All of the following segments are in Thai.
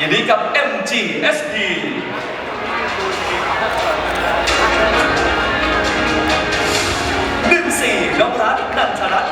ยินดีกับ MGSP หนึ่งสี่นพรัตน์นันทรัต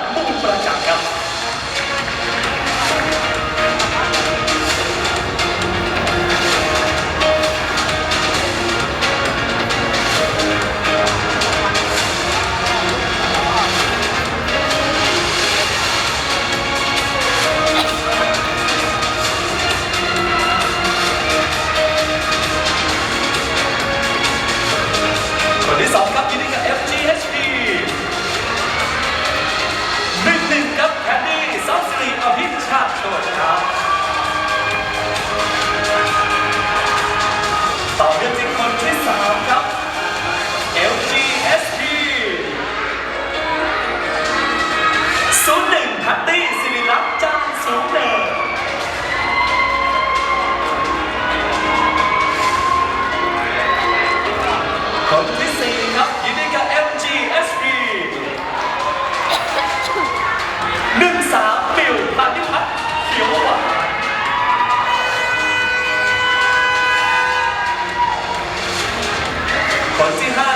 ค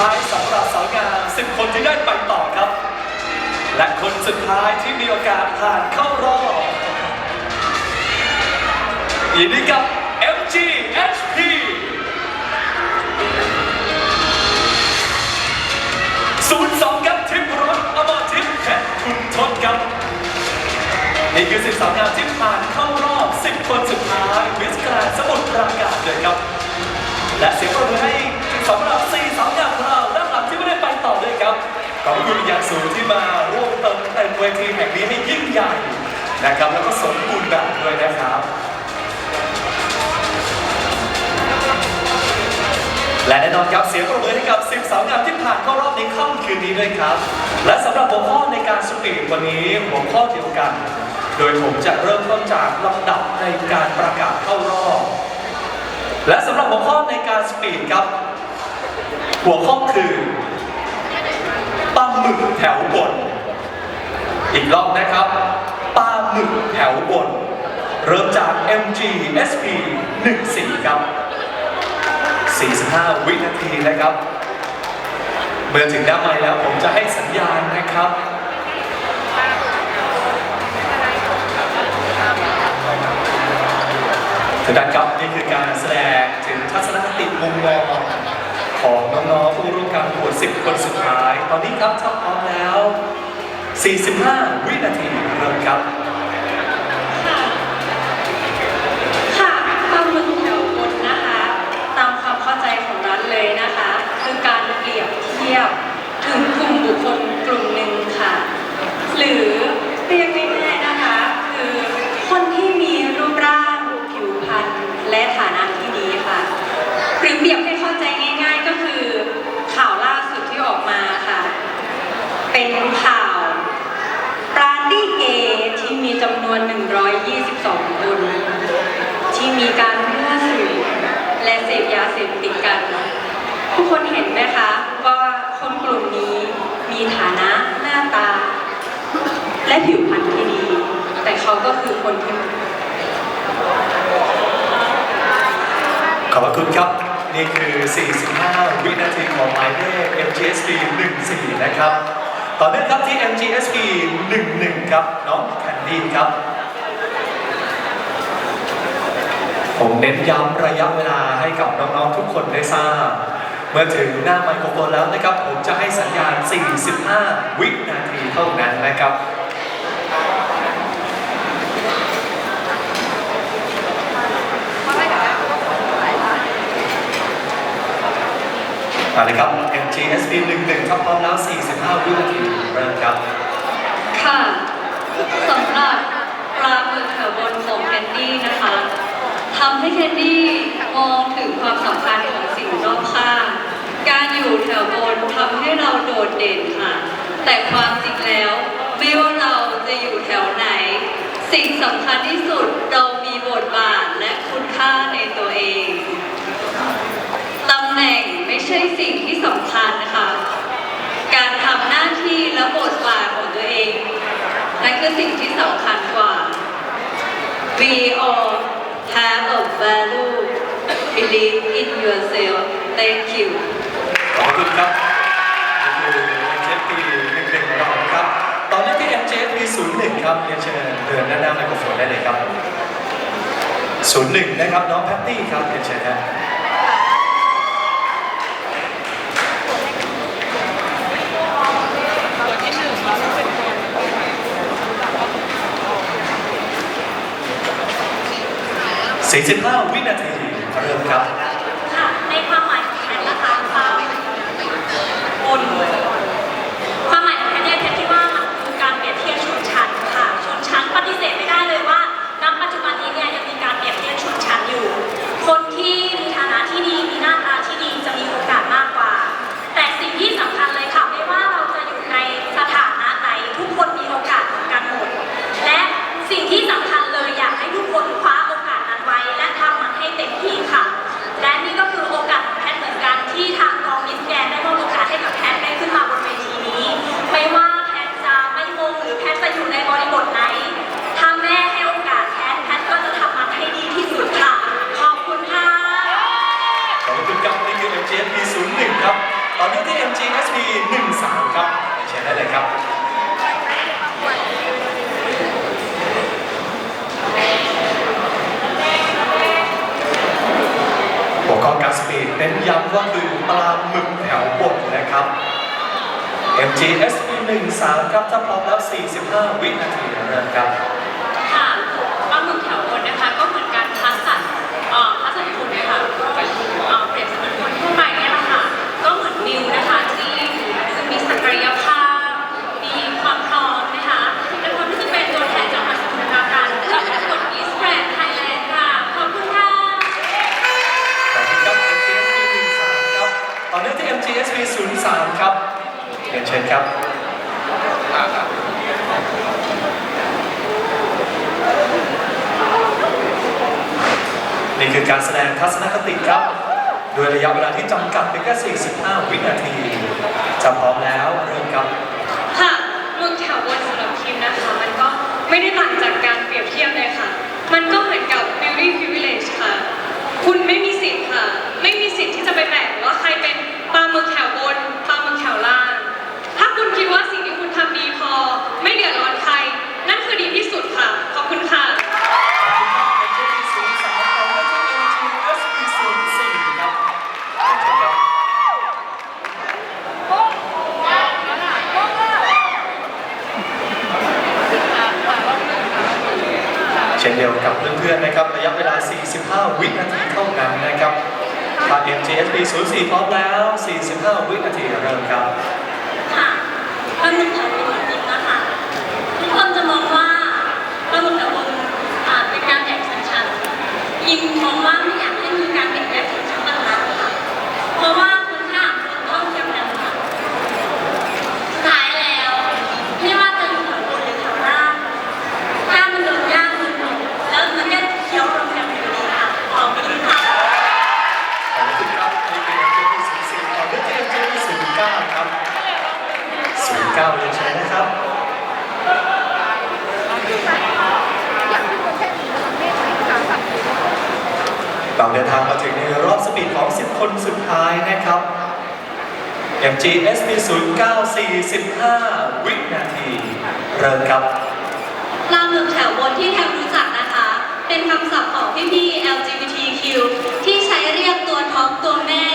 สุดท้ายสำหรับสาวงาม10คนที่ได้ไปต่อครับ และคนสุดท้ายที่มีโอกาสผ่านเข้ารอบยินดีกับ MGHP ศูนย์สองครับทิพย์รถอมรทิพย์แพทย์คุณทนครับนี่คือสิบสาวงามที่ผ่านเข้ารอบ10คนสุดท้ายมิสกรสมุทรปราการเลยครับ และเสียงปรบมือให้สำหรับสี่สาวงาม ต่อด้วยครับ ขอบคุณอย่างสูงที่มาร่วมเติมเต็มเวทีแห่งนี้ให้ยิ่งใหญ่นะครับ แล้วก็สมบูรณ์แบบด้วยนะครับ และแน่นอนครับเสียงปรบมือให้กับ 10 สาวงามที่ผ่านเข้ารอบในค่ำคืนนี้ด้วยครับ และสำหรับหัวข้อในการสปีดวันนี้หัวข้อเดียวกัน โดยผมจะเริ่มต้นจากลำดับในการประกาศเข้ารอบ และสำหรับหัวข้อในการสปีดครับ หัวข้อคือ ปลาหมึกแถวบน อีกรอบนะครับปลาหมึกแถวบน เริ่มจาก MGSP 14ครับ 45 วินาทีนะครับ เมื่อถึงด้านไม้แล้วผมจะให้สัญญาณนะครับทุกท่านครับนี่คือการแสดงถึงทัศนคติมุมมอง ของน้องๆผู้ร่วมการประกวด10 คนสุดท้าย ตอนนี้ครับถ้าพร้อมแล้ว 45 วินาทีเริ่มครับ วน 122 คน ที่มีการมั่วสุมและเสพยาเสพติดกันทุกคนเห็นไหมคะว่าคนกลุ่มนี้มีฐานะหน้าตา และผิวพรรณที่ดี แต่เขาก็คือคนที่ขอบคุณครับ นี่คือ 45 วินาทีของหมายเลข MGSP 14 นะครับ ต่อเนื่องครับที่ MGSP 11 ครับ น้องแคนดี้ครับ ผมเน้นย้ำระยะเวลาให้กับน้องๆทุกคนได้ทราบ เมื่อถึงหน้าไมโครโฟนแล้วนะครับ ผมจะให้สัญญาณ 45 วินาทีเท่านั้นนะครับ มาเลยครับ MGSP 11ครับพร้อมแล้ว 45 วินาทีเริ่มครับ ค่ะสำหรับปลาหมึกแถวบนของแคนดี้นะคะทำให้แคนดี้มองถึงความสำคัญของสิ่งรอบข้าง การอยู่แถวบนทำให้เราโดดเด่นค่ะ แต่ความจริงแล้ว ไม่ว่าเราจะอยู่แถวไหน สิ่งสำคัญที่สุดเรามีบทบาทและคุณค่าในตัวเอง ตำแหน่งไม่ใช่ สิ่งที่สำคัญนะคะ การทำหน้าที่และบทบาทของตัวเองนั่นคือสิ่งที่สำคัญกว่า We all have a value believe in yourself thank you ขอบคุณครับนี่คือ MJP 11ของครับ ตอนนี้ที่ MJP 01 ครับเรียนเชิญเดินด้านหน้าไมโครโฟนได้เลยครับ 01 นะครับน้องแพตตี้ครับเรียนเชิญครับ 45 วินาทีเริ่มครับ ค่ะในความหมายของแพทย์นะคะความบนความหมายของแพทย์เนี่ยแพทย์คิดว่ามันคือการเปรียบเทียบชนชั้นค่ะ ชนชั้นปฏิเสธไม่ได้เลยว่าณปัจจุบันนี้เนี่ยยังมีการเปรียบเทียบชนชั้นอยู่ คนที่มีฐานะที่ดีมีหน้าตาที่ดีจะมีโอกาสมากกว่า แต่สิ่งที่สำคัญเลยค่ะไม่ว่าเราจะอยู่ในสถานะไหนทุกคนมีโอกาสเหมือนกันหมด และสิ่งที่สำคัญเลยอยากให้ทุกคนคว้าโอกาสนั้นไว้ และทำมันให้เต็มที่ค่ะ และนี่ก็คือโอกาสของแพทย์เหมือนกันที่ทางกองมิสแกรนด์ได้มอบโอกาสให้กับแพทย์ได้ขึ้นมาบนเวทีนี้ ไม่ว่าแพทย์จะไม่มงหรือแพทย์จะอยู่ในบริบทไหน ถ้าแม่ให้โอกาสแพทย์แพทย์ก็จะทำมันให้ดีที่สุดค่ะ ขอบคุณค่ะ ขอบคุณครับนี่คือ MGSP 01 ครับ ตอนนี้ที่ MGSP 13 ครับเชิญได้เลยครับ หัวข้อการสปีดเน้นย้ำว่าคือปลาหมึกแถวบนนะครับ MGSP 13ครับถ้าพร้อมแล้ว 45 วินาทีเริ่มครับค่ะปลาหมึกแถวบนนะคะ ก็เหมือนการคัดสรรเอ่อคัสสรรคุณนะคะก็เป็นเอ่อเปรียบเสมือนคนทั่วไปเนี่ยแหละค่ะ ก็เหมือนนิวนะคะที่ซึ่งมีศักยภาพ มีความพร้อมนะคะและพร้อมที่จะเป็นตัวแทนจังหวัดสมุทรปราการและประกวดอีสแกรนด์ไทยแลนด์ค่ะขอบคุณค่ะ ขอบคุณครับ MGSP 13 ครับ ตอนนี้ที่ MGSP 03 ครับเรียนเชิญครับ นี่คือการแสดงทัศนคติครับ โดยระยะเวลาที่จำกัดเพียงแค่ 45 วินาที จะพร้อมแล้วเริ่มครับ ค่ะเมืองแถวบนสำหรับทีมนะคะ มันก็ไม่ได้ต่างจากการเปรียบเทียบเลยค่ะ มันก็เหมือนกับ beauty privilege ค่ะ คุณไม่มีสิทธิ์ค่ะ ไม่มีสิทธิ์ที่จะไปแบ่งว่าใครเป็นปลาหมึกแถวบนปลาหมึกแถวล่าง ถ้าคุณคิดว่าสิ่งที่คุณทำดีพอ ไม่เดือดร้อนใคร นั่นคือดีที่สุดค่ะ ขอบคุณค่ะ ขอบคุณครับ MGSP 03ต่อมาที่ MGSP 04ครับเรียนเชิญครับ เช่นเดียวกับเพื่อ นะครับระยะเวลา 45 วินาทีเท่านั้นนะครับทาง MGSP 04 พร้อมแล้ว 45 วินาทีเริ่มครับค่ะปลาหมึกแถวบนจริงๆนะคะทุกคนจะมองว่าปลาหมึกแถวบนอ่าเป็นการแบ่งชนชั้นยิงมองว่าไม่อยากให้มีการแบ่งแยกชนชั้นต่างๆค่ะเพราะว่าคุณค่าของคนต้องเทียมกันค่ะสุดท้ายแล้วไม่ว่าจะอยู่แถวบนหรือแถวล่างถ้ามันโดนย่างมันหมดแล้วมันก็เคี้ยวลงแถวอยู่ดีค่ะขอบคุณค่ะ ขอบคุณครับนี่เป็น MGSP 04ต่อด้วยที่ MGSP 09ครับ 09เรียนเชิญนะครับ เราเดินทางมาถึงในรอบสปีดของ 10 คนสุดท้ายนะครับ MGSP 0945 วินาที เริ่มครับปลาหมึกแถวบนที่แทบรู้จักนะคะ เป็นคำศัพท์ของพี่ๆ LGBTQ ที่ใช้เรียกตัวท็อปตัวแม่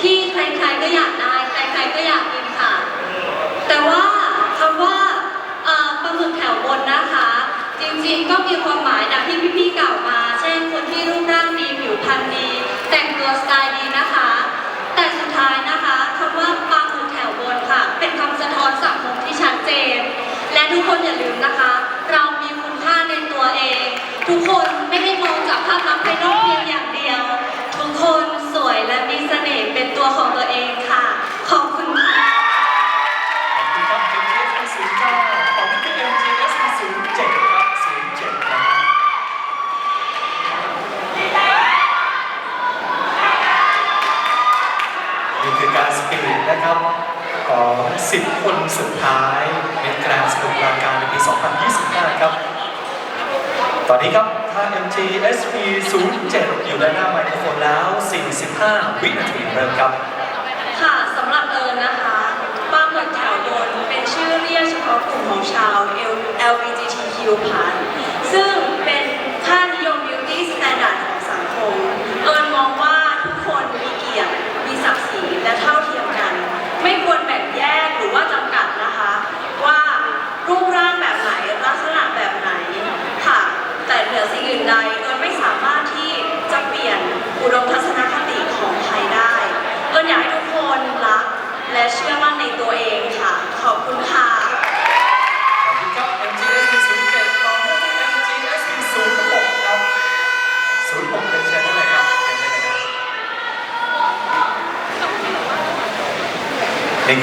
ที่ใครๆก็อยากได้ใครๆก็อยากกินค่ะ แต่ว่าคำว่าปลาหมึกแถวบนนะคะ จริงๆก็มีความหมายดังที่พี่ๆ ผิวพรรณดี แต่งตัวสไตล์ดีนะคะ แต่สุดท้ายนะคะคำว่าปลาหมึกแถวบนค่ะ เป็นคำสะท้อนสังคมที่ชัดเจน และทุกคนอย่าลืมนะคะ เรามีคุณค่าในตัวเอง ทุกคนไม่ได้มองจากภาพลักษณ์ภายนอกเพียงอย่างเดียว ทุกคนสวยและมีเสน่ห์เป็นตัวของตัวเองค่ะ ขอบคุณค่ะ ขอบคุณครับ MGS 09ของพี่ MGS 07ครับ07นะครับนี่คือการสปีดนะครับของ 10 คนสุดท้ายเป็นแกรนด์สนุกรายการในปี 2025 ครับ ตอนนี้ครับถ้า MGSP 07อยู่ด้านหน้าไมโครโฟนแล้ว 45วินาทีเริ่มครับค่ะสำหรับเอิญนะคะปลาหมึกแถวบนเป็นชื่อเรียกเฉพาะกลุ่มของชาว LGBTQ+ ซึ่ง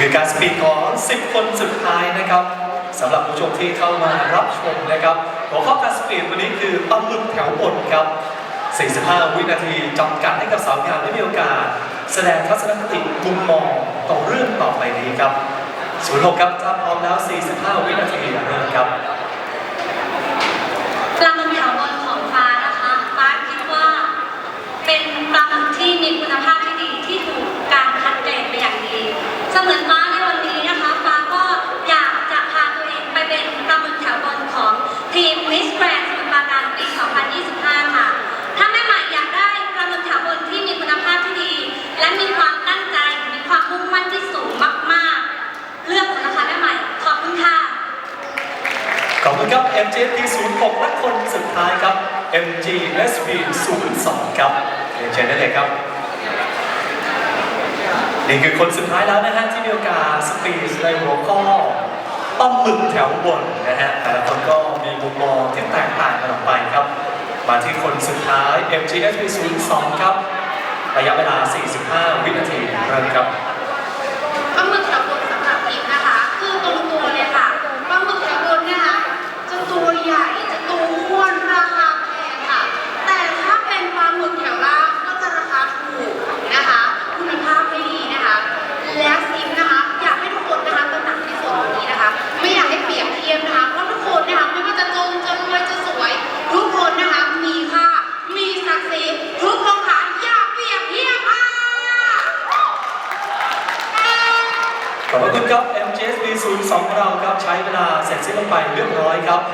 คือการสปีดของ 10 คนสุดท้ายนะครับสำหรับผู้ชมที่เข้ามารับชมนะครับหัวข้อการสปีดวันนี้คือปลาหมึกแถวบนครับ 45 วินาทีจำกัดให้กับสาวงามได้มีโอกาส แสดงทัศนคติมุมมองต่อเรื่องต่อไปนี้ครับ06ครับถ้าพร้อมแล้ว 45 วินาทีเริ่มครับปลาหมึกแถวบนของฟ้านะคะฟ้าคิดว่า เป็นปลาหมึกที่มีคุณภาพที่ดีที่ถูกการคัดเกรดเป็นอย่างดี เสมือนฟ้าในวันนี้นะคะ ฟ้าก็อยากจะพาตัวเองไปเป็นปลาหมึกแถวบนของทีม Miss Grand สมุทรปราการปี 2025 ค่ะ ถ้าแม่ใหม่อยากได้ปลาหมึกแถวบนที่มีคุณภาพที่ดี และมีความตั้งใจ มีความมุ่งมั่นที่สูงมากๆ เลือกเถอะนะคะแม่ใหม่ ขอบคุณค่ะ ขอบคุณครับ MGSP 06และคนสุดท้ายครับ MGSP 02ครับเรียนเชิญได้เลยครับ นี่คือคนสุดท้ายแล้วนะฮะที่มีโอกาสสปีชในหัวข้อต้องหมึกแถวบนนะฮะแต่ละคนก็มีมุมมองที่แตกต่างกันออกไปครับ มาที่คนสุดท้าย MGSP 02ครับระยะเวลา 45 วินาทีเริ่มครับ